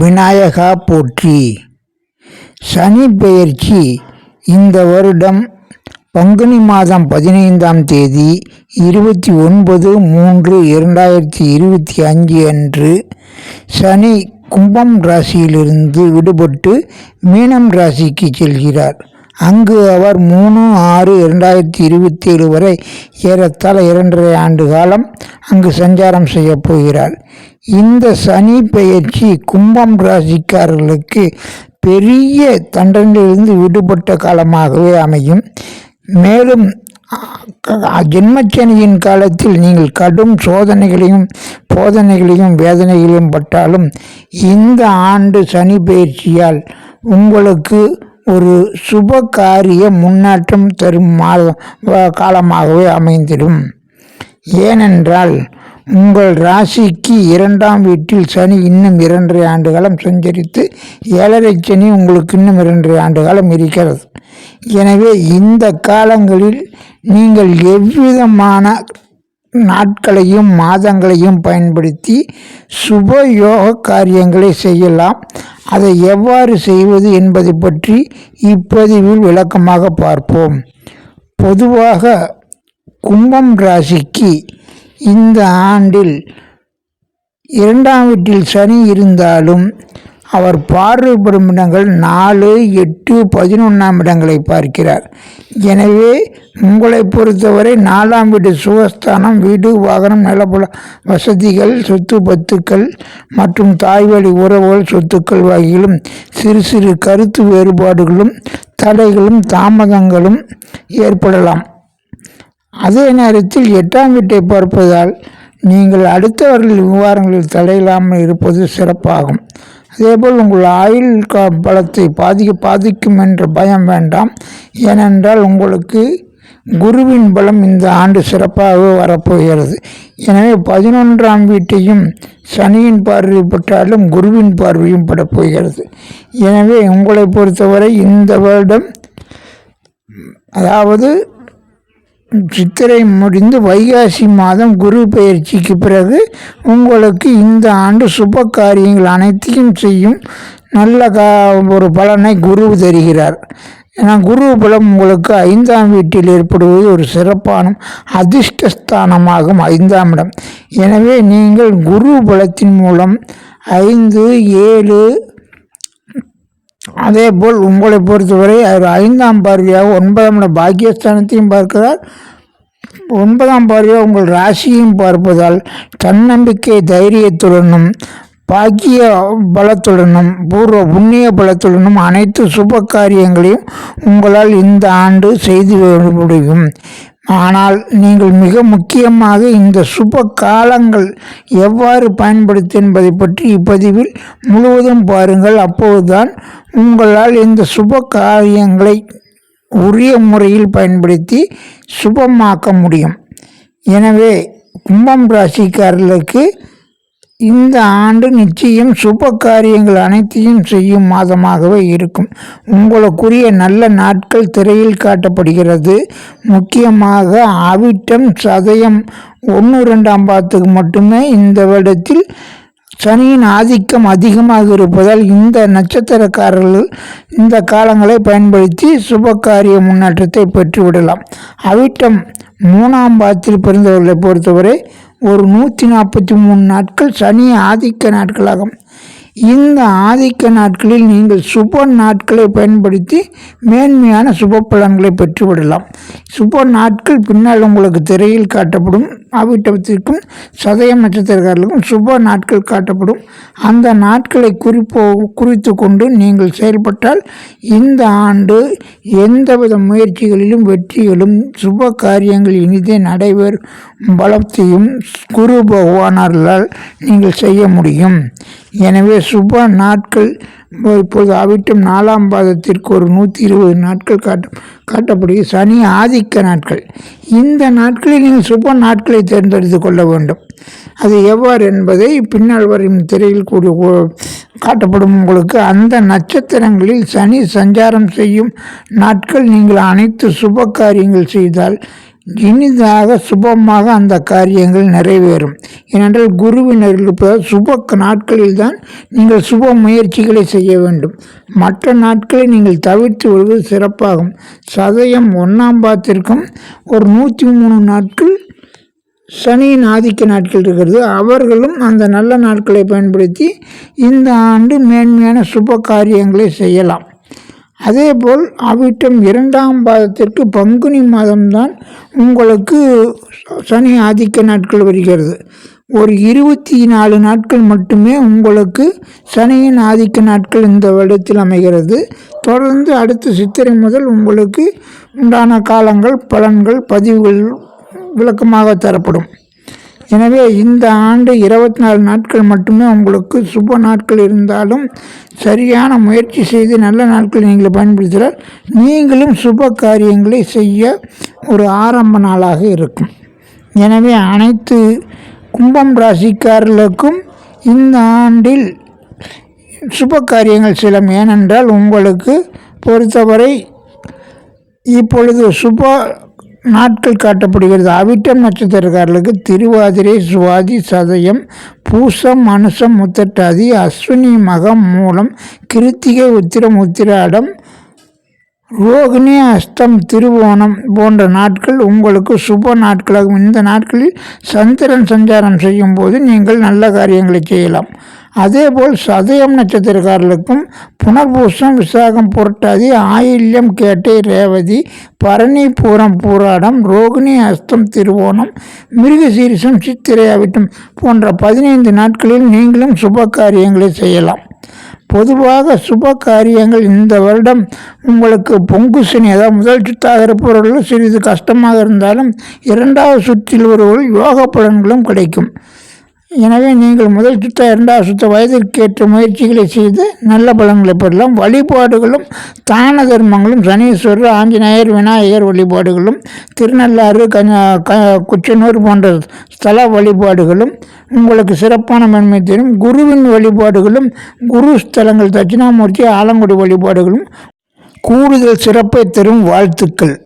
விநாயகா போற்றி. சனி பெயர்ச்சி இந்த வருடம் பங்குனி மாதம் பதினைந்தாம் தேதி இருபத்தி ஒன்பது மூன்று இரண்டாயிரத்தி இருபத்தி அஞ்சு அன்று சனி கும்பம் ராசியிலிருந்து விடுபட்டு மீனம் ராசிக்கு செல்கிறார். அங்கு அவர் மூணு ஆறு இரண்டாயிரத்தி இருபத்தி ஏழு வரை ஏறத்தாழ இரண்டரை ஆண்டு காலம் அங்கு சஞ்சாரம் செய்யப் போகிறார். இந்த சனி பெயர்ச்சி கும்பம் ராசிக்காரர்களுக்கு பெரிய தண்டனிலிருந்து விடுபட்ட காலமாகவே அமையும். மேலும் ஜென்மச்சனியின் காலத்தில் நீங்கள் கடும் சோதனைகளையும் போதனைகளையும் வேதனைகளையும் பட்டாலும் இந்த ஆண்டு சனி பயிற்சியால் உங்களுக்கு ஒரு சுப காரிய முன்னேற்றம் தரும் மா- காலமாகவே அமைந்திடும். ஏனென்றால் உங்கள் ராசிக்கு இரண்டாம் வீட்டில் சனி இன்னும் இரண்டரை ஆண்டு காலம் சஞ்சரித்து ஏழரை சனி உங்களுக்கு இன்னும் இரண்டரை ஆண்டு காலம் இருக்கிறது. எனவே இந்த காலங்களில் நீங்கள் எவ்விதமான நாட்களையும் மாதங்களையும் பயன்படுத்தி சுப யோக காரியங்களை செய்யலாம். அதை எவ்வாறு செய்வது என்பதை பற்றி இப்பதிவில் விளக்கமாக பார்ப்போம். பொதுவாக கும்பம் ராசிக்கு இந்த ஆண்டில் இரண்டாம் வீட்டில் சனி இருந்தாலும் அவர் பார்வைப்படும் இடங்கள் நாலு எட்டு பதினொன்றாம் இடங்களை பார்க்கிறார். எனவே உங்களை பொறுத்தவரை நாலாம் வீடு சுகஸ்தானம் வீடு வாகனம் நிலப்புல வசதிகள் சொத்து பத்துக்கள் மற்றும் தாய்வழி உறவுகள் சொத்துக்கள் வகையிலும் சிறு சிறு கருத்து வேறுபாடுகளும் தடைகளும் தாமதங்களும் ஏற்படலாம். அதே நேரத்தில் எட்டாம் வீட்டை பார்ப்பதால் நீங்கள் அடுத்தவர்கள் விவகாரங்களில் தலையிடாமல் இருப்பது சிறப்பாகும். அதேபோல் உங்கள் ஆயுள் கா பலத்தை பாதிக்க பாதிக்கும் என்ற பயம் வேண்டாம். ஏனென்றால் உங்களுக்கு குருவின் பலம் இந்த ஆண்டு சிறப்பாக வரப்போகிறது. எனவே பதினொன்றாம் வீட்டையும் சனியின் பார்வை பெற்றாலும் குருவின் பார்வையும் படப்போகிறது. எனவே உங்களை பொறுத்தவரை இந்த வருடம் அதாவது சித்திரை முடிந்து வைகாசி மாதம் குரு பயிற்சிக்கு பிறகு உங்களுக்கு இந்த ஆண்டு சுப காரியங்கள் அனைத்தையும் செய்யும் நல்ல கா ஒரு பலனை குரு தருகிறார். ஏன்னா குரு பலம் உங்களுக்கு ஐந்தாம் வீட்டில் ஏற்படுவது ஒரு சிறப்பான அதிர்ஷ்டஸ்தானமாகும் ஐந்தாம் இடம். எனவே நீங்கள் குரு பலத்தின் மூலம் ஐந்து ஏழு அதேபோல் உங்களை பொறுத்தவரை அவர் ஐந்தாம் பார்வையாக ஒன்பதாம் இட பாக்கியஸ்தானத்தையும் பார்க்கிறார். ஒன்பதாம் பார்வையாக உங்கள் ராசியையும் பார்ப்பதால் தன்னம்பிக்கை தைரியத்துடனும் பாக்கிய பலத்துடனும் பூர்வ புண்ணிய பலத்துடனும் அனைத்து சுப காரியங்களையும் உங்களால் இந்த ஆண்டு செய்து முடியும். ஆனால் நீங்கள் மிக முக்கியமாக இந்த சுப காலங்கள் எவ்வாறு பயன்படுத்து என்பதை பற்றி இப்பதிவில் முழுவதும் பாருங்கள். அப்போதுதான் உங்களால் இந்த சுப காரியங்களை உரிய முறையில் பயன்படுத்தி சுபமாக்க முடியும். எனவே கும்பம் ராசிக்காரர்களுக்கு இந்த ஆண்டு நிச்சயம் சுப காரியங்கள் அனைத்தையும் செய்யும் மாதமாகவே இருக்கும். உங்களுக்குரிய நல்ல நாட்கள் திரையில் காட்டப்படுகிறது. முக்கியமாக அவிட்டம் சதயம் ஒன்று ரெண்டாம் பாத்துக்கு மட்டுமே இந்த வருடத்தில் சனியின் ஆதிக்கம் அதிகமாக இருப்பதால் இந்த நட்சத்திரக்காரர்கள் இந்த காலங்களை பயன்படுத்தி சுபகாரிய முன்னேற்றத்தை பெற்றுவிடலாம். அவிட்டம் மூணாம் பாத்தில் பிறந்தவர்களை பொறுத்தவரை ஒரு நூற்றி நாற்பத்தி மூணு நாட்கள் சனி ஆதிக்க நாட்களாகும். இந்த ஆதிக்க நாட்களில் நீங்கள் சுப நாட்களை பயன்படுத்தி மேன்மையான சுப பலன்களை பெற்றுவிடலாம். சுப நாட்கள் பின்னால் உங்களுக்கு திரையில் காட்டப்படும். அவிட்டத்திற்கும் சதய நட்சத்திரக்காரர்களுக்கும் சுப நாட்கள் காட்டப்படும். அந்த நாட்களை குறிப்போ குறித்து கொண்டு நீங்கள் செயல்பட்டால் இந்த ஆண்டு எந்தவித முயற்சிகளிலும் வெற்றிகளும் சுப காரியங்கள் இனிதே நடைபெறும். பலத்தையும் குரு பகவானர்களால் நீங்கள் செய்ய முடியும். எனவே சுப நாட்கள் இப்போது அவிட்டம் நாலாம் பாதத்திற்கு ஒரு நூற்றி இருபது நாட்கள் காட்ட காட்டப்படுகிறது சனி ஆதிக்க நாட்கள். இந்த நாட்களில் நீங்கள் சுப நாட்களை தேர்ந்தெடுத்து கொள்ள வேண்டும். அது எவ்வாறு என்பதை பின்னால் வரும் திரையில் கூடிய காட்டப்படும் உங்களுக்கு. அந்த நட்சத்திரங்களில் சனி சஞ்சாரம் செய்யும் நாட்கள் நீங்கள் அனைத்து சுப காரியங்கள் செய்தால் இனிதாக சுபமாக அந்த காரியங்கள் நிறைவேறும். ஏனென்றால் குருவின் இப்போ இருப்பதால் சுப நாட்களில் தான் நீங்கள் சுப முயற்சிகளை செய்ய வேண்டும். மற்ற நாட்களை நீங்கள் தவிர்த்து வருவது சிறப்பாகும். சதயம் ஒன்றாம் பாத்திற்கும் ஒரு நூற்றி மூணு நாட்கள் சனியின் ஆதிக்க நாட்கள் இருக்கிறது. அவர்களும் அந்த நல்ல நாட்களை பயன்படுத்தி இந்த ஆண்டு மேன்மையான சுப காரியங்களை செய்யலாம். அதேபோல் அவிட்டம் இரண்டாம் பாதத்திற்கு பங்குனி மாதம்தான் உங்களுக்கு சனி ஆதிக்க நாட்கள் வருகிறது. ஒரு இருபத்தி நாலு நாட்கள் மட்டுமே உங்களுக்கு சனியின் ஆதிக்க நாட்கள் இந்த வருடத்தில் அமைகிறது. தொடர்ந்து அடுத்த சித்திரை முதல் உங்களுக்கு உண்டான காலங்கள் பலன்கள் பதிவுகள் விளக்கமாக தரப்படும். எனவே இந்த ஆண்டு இருபத்தி நாலு நாட்கள் மட்டுமே உங்களுக்கு சுப நாட்கள் இருந்தாலும் சரியான முயற்சி செய்து நல்ல நாட்கள் நீங்கள் பயன்படுத்தினால் நீங்களும் சுப காரியங்களை செய்ய ஒரு ஆரம்ப நாளாக இருக்கும். எனவே அனைத்து கும்பம் ராசிக்காரர்களுக்கும் இந்த ஆண்டில் சுப காரியங்கள் செல்லும். ஏனென்றால் உங்களுக்கு பொறுத்தவரை இப்பொழுது சுப நாட்கள் காட்டப்படுகிறது. அவிட்டம் நட்சத்திரக்காரர்களுக்கு திருவாதிரை சுவாதி சதயம் பூசம் மனுஷம் முத்தட்டாதி அஸ்வினி மகம் மூலம் கிருத்திகை உத்திரம் உத்திராடம் ரோகிணி அஸ்தம் திருவோணம் போன்ற நாட்கள் உங்களுக்கு சுப நாட்களாகும். இந்த நாட்களில் சந்திரன் சஞ்சாரம் செய்யும் போது நீங்கள் நல்ல காரியங்களை செய்யலாம். அதேபோல் சதயம் நட்சத்திரக்காரர்களுக்கும் புனர்பூசம் விசாகம் புரட்டாதி ஆயில்யம் கேட்டை ரேவதி பரணி பூரம் பூராடம் ரோகிணி அஸ்தம் திருவோணம் மிருகசீரிசம் சித்திரையாவிட்டம் போன்ற பதினைந்து நாட்களில் நீங்களும் சுப காரியங்களை செய்யலாம். பொதுவாக சுப காரியங்கள் இந்த வருடம் உங்களுக்கு பொங்கு சனி அதாவது முதல் சுத்தாக இருப்பவர்கள் சிறிது கஷ்டமாக இருந்தாலும் இரண்டாவது சுற்றில் ஒருவர்கள் யோக பலன்களும் கிடைக்கும். எனவே நீங்கள் முதல் கிட்ட இரண்டாவது சுத்த வயதிற்கேற்ற முயற்சிகளை செய்து நல்ல பலன்களை பெறலாம். வழிபாடுகளும் தான தர்மங்களும் சனீஸ்வரர் ஆஞ்சநேயர் விநாயகர் வழிபாடுகளும் திருநள்ளாறு கஞ்சா க குச்சனூர் போன்ற ஸ்தல வழிபாடுகளும் உங்களுக்கு சிறப்பான நன்மை தரும். குருவின் வழிபாடுகளும் குரு ஸ்தலங்கள் தட்சிணாமூர்த்தி ஆலங்குடி வழிபாடுகளும் கூடுதல் சிறப்பை தரும் வாழ்த்துக்கள்.